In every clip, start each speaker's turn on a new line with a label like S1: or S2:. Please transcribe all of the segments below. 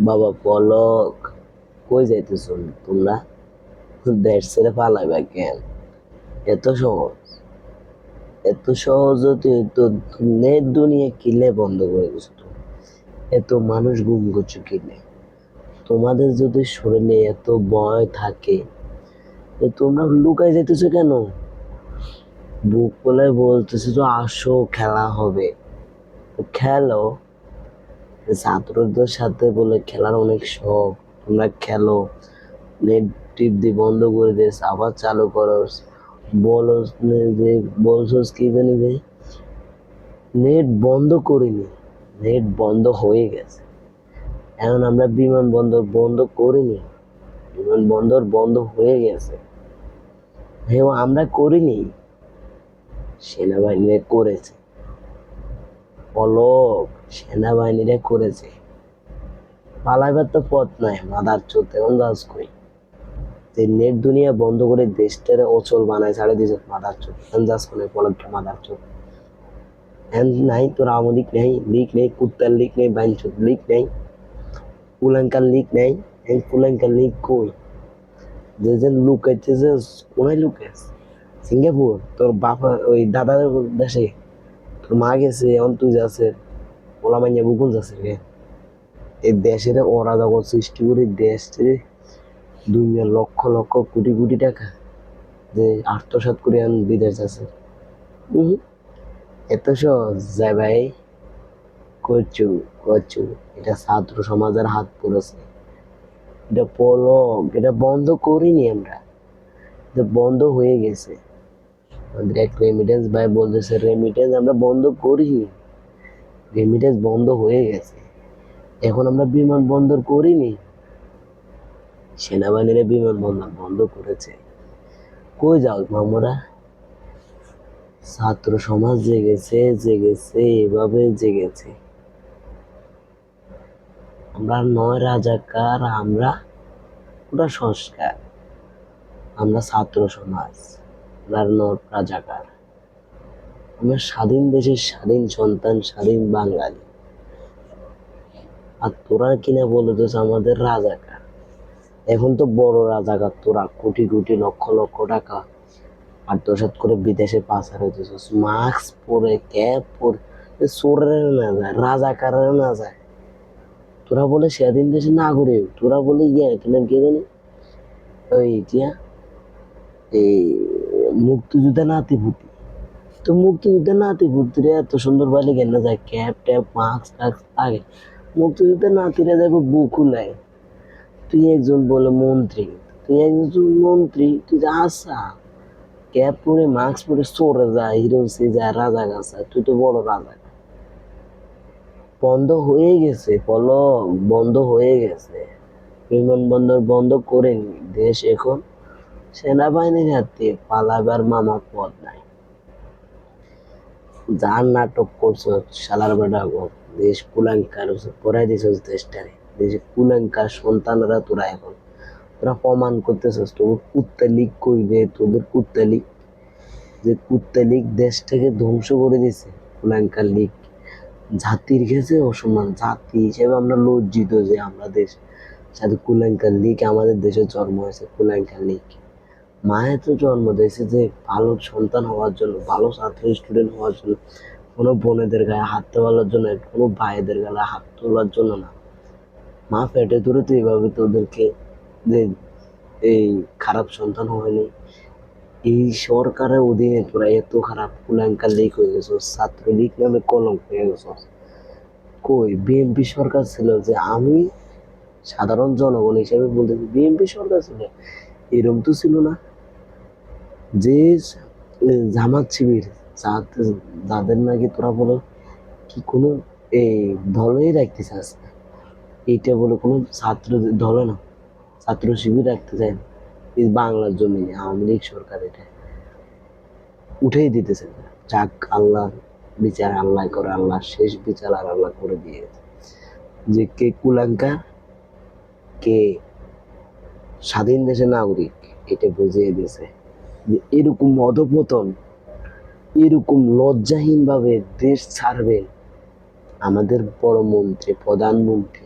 S1: বাবা পলক কই যাইতেছ তোমরা? দেশ ছেড়ে পালাইবা কেন? এত সহজ। এত সহজ নেট দুনিয়া কিলে বন্ধ করে তুমি। এত মানুষ গুম করছ কিলে? তোমাদের যদি শরীরে এত ভয় থাকে তোমরা লুকাই যেতেছো কেন? বুক বলে বলতেছে তো আসো, খেলা হবে। খেলো। ছাত্রদের সাথে বলে খেলার অনেক শখ। তোমরা খেলো, নেট টিপ দিয়ে বন্ধ করে দিস আবার চালু করো। বলস যে বলছস কি জানি যে নেট বন্ধ করিনি। নেট বন্ধ হয়ে গেছে। এখন আমরা বিমান বন্দর বন্ধ করিনি। বিমান বন্দর বন্ধ হয়ে গেছে। হ্যাঁ আমরা করিনি। সেনাবাহিনীরা করেছে। পলক। সেনাবাহিনীরা করেছে। পালাইবার তো পথ নাই, মাদার চোদ্দ এখন গাছ কই? যে নেট দুনিয়া বন্ধ করে দেশটার অচল বানায় ছাড়ে দিয়েছে মাদার চোদ্দ এখন যাস কোনে পলকটা মাদার চোদ্দ এখন নাই, তোর আমলিক নেই, লিক নেই, কুত্তার লিক নেই, বাইন চোদ্দ লিক নেই কুলাঙ্কার লিক নেই এই কুলাঙ্কার লিক কই? যে যে লুকাইতেছে কোনায় লুকাইছে? সিঙ্গাপুর, তোর বাপা ওই দাদার দেশে, তোর মা গেছে, এখন তুই যাচ্ছে ওলা মাইয়া বুকুন যাচ্ছে রে। এই দেশের ওরা যখন সৃষ্টি করে দেশে দুনিয়া লক্ষ লক্ষ কোটি কোটি টাকা যে আত্মসাত করে আন বিদেশ উহু, এত সহজ যায় ভাই। করছু করছু এটা ছাত্র সমাজের হাত পড়েছে। এটা পলক এটা বন্ধ করিনি আমরা। এটা বন্ধ হয়ে গেছে। আমাদের এক রেমিটেন্স ভাই বলতেছে রেমিটেন্স আমরা বন্ধ করিনি। রেমিটেন্স বন্ধ হয়ে গেছে। এখন আমরা বিমান বন্দর করিনি। সেনাবাহিনীরা বিমান বন্দর বন্ধ করেছে। কই যাও মামুরা? ছাত্র সমাজ জেগেছে জেগেছে, এভাবে জেগেছে। আমরা নয় রাজাকার, আমরা ওটা সংস্কার। আমরা ছাত্র সমাজ, আমরা নয় রাজাকার। আমরা স্বাধীন দেশের স্বাধীন সন্তান, স্বাধীন বাঙালি। আর তোরা কিনা বলতেছ, আমাদের রাজাকার। এখন তো বড় রাজাকার তোরা, কোটি কোটি লক্ষ লক্ষ টাকা। আত্মসাত করে বিদেশে পাচার হইতেছিস মাস্ক পরে, ক্যাপ পরে চোরের না যায়, রাজাকারের না যায়। তোরা বলে স্বাধীন দেশে না নাগরিক, তোরা বলে ইয়ে তোমার কে জানি? ওই টিয়া এই মুক্তিযোদ্ধা নাতি ভূতি তো মুক্তিযুদ্ধের নাতি ভূতিরে এত সুন্দর বলে কেন যায়? ক্যাপ, ট্যাপ, মাস্ক, টাস্ক লাগে মুক্তিযুদ্ধের নাতিরা যাবে বুকুলায় তুই একজন বলে মন্ত্রী। তুই একজন মন্ত্রী, তুই যা আসা ক্যাপ পরে, মাস্ক পরে চোরে যায় হিরো, সে যায় রাজা গাছা, তুই তো বড় রাজা। বন্ধ হয়ে গেছে পলক বন্ধ হয়ে গেছে। বিমানবন্দর বন্ধ করেনি দেশ এখন। সেনাবাহিনীর হাতে পালাবার মামা পথ নাই। যার নাটক করছ শালার বেটা গো, দেশ কুলাঙ্কার পড়াই দিছ দেশটারে। দেশে কুলাঙ্কার সন্তানরা তোরা এখন। তোরা প্রমাণ করতেছিস তোর কুত্তা লিগ কইবে তোদের কুত্তালিক যে কুত্তা লিগ দেশটাকে ধ্বংস করে দিছে কুলাঙ্কার লিগ। জাতির কাছে অসম্মান জাতি হিসেবে আমরা লজ্জিত যে আমরা দেশ সাথে কুলাঙ্কার লিগ আমাদের দেশে জন্ম হয়েছে কুলাঙ্কার লিগ। মায়ের তো জন্ম দিয়েছে যে ভালো সন্তান হওয়ার জন্য, ভালো ছাত্র স্টুডেন্ট হওয়ার জন্য। কোনো বোনেদের গায়ে হাত তোলার জন্য, কোনো ভাইদের গায়ে হাত তোলার জন্য না। মা পেটে ধরে তো এইভাবে তোদেরকে যে এই খারাপ সন্তান হয়নি। এই সরকারের অধীনে তোরা এত খারাপ কুলাঙ্কার লিক হয়ে গেছ ছাত্র লীগ নামে কলঙ্ক হয়ে গেছ। কই বিএনপি সরকার ছিল যে আমি সাধারণ জনগণ হিসেবে বলতে বিএনপি সরকার ছিল এরকম তো ছিল না। যে জামাত শিবির যাদের নাকি তোরা বলো, কি কোনো এই দলেই রাখতে চাস। এইটা বলে কোনো ছাত্র দলে না, ছাত্র শিবির রাখতে চায় না বাংলার জমিনে, আওয়ামী লীগ সরকার এটা উঠেই দিতেছে। যাক আল্লাহ বিচার, আল্লাহ করে আল্লাহ শেষ বিচার আর আল্লাহ করে দিয়েছে যে কে কুলাঙ্কার, কে স্বাধীন দেশের নাগরিক, এটা বুঝিয়ে দিয়েছে যে এরকম অধপতন, এরকম লজ্জাহীন ভাবে দেশ ছাড়বে আমাদের বড় মন্ত্রী প্রধানমন্ত্রী।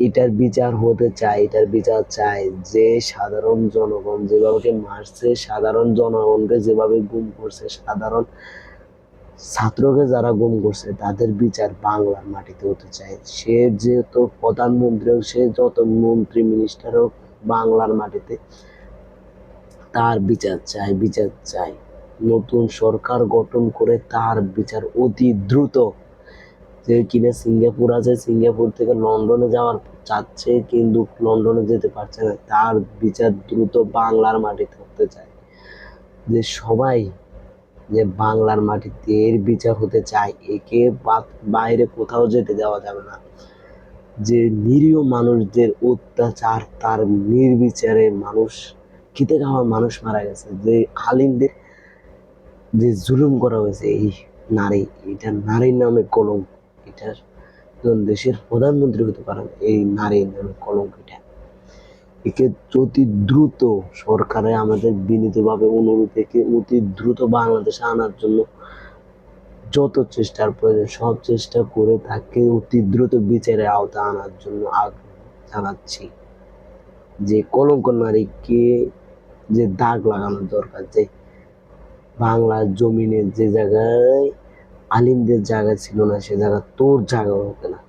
S1: এটার বিচার হতে চায়, এটার বিচার চায় যে সাধারণ জনগণ যেভাবে মারছে, সাধারণ জনগণকে যেভাবে গুম করছে, সাধারণ ছাত্রকে যারা গুম করছে, তাদের বিচার বাংলার মাটিতে হতে চায়। সে যেহেতু প্রধানমন্ত্রী হোক, সে যত মন্ত্রী মিনিস্টার হোক, বাংলার মাটিতে তার বিচার চাই বিচার চাই। নতুন সরকার গঠন করে তার বিচার অতি দ্রুত। যে কিনা সিঙ্গাপুর আছে, সিঙ্গাপুর থেকে লন্ডনে যাওয়ার চাচ্ছে, কিন্তু লন্ডনে যেতে পারছে না। তার বিচার দ্রুত বাংলার মাটিতে হতে চায়। যে সবাই যে বাংলার মাটিতে এর বিচার হতে চায়, একে বাইরে কোথাও যেতে দেওয়া যাবে না। যে নিরীহ মানুষদের অত্যাচার, তার নির্বিচারে মানুষ খেতে খাওয়া মানুষ মারা গেছে। যে আলিমদের যে জুলুম করা হয়েছে, এই নারী, এটা নারীর নামে কলঙ্ক। এটার দেশের প্রধানমন্ত্রী হতে পারেন, এই নারীর নামে কলঙ্ক এটা। একে অতি দ্রুত সরকারে আমাদের বিনীতভাবে অনুরোধ একে অতি দ্রুত বাংলাদেশে আনার জন্য যত চেষ্টার প্রয়োজন, সব চেষ্টা করে তাকে অতি দ্রুত বিচারের আওতা আনার জন্য আগ্রহ জানাচ্ছি। যে কলঙ্ক নারীকে যে দাগ লাগানোর দরকার, যে বাংলার জমিনে যে জায়গায় আলিমদের জায়গা ছিল না, সে জায়গা তোর জায়গা হবে না।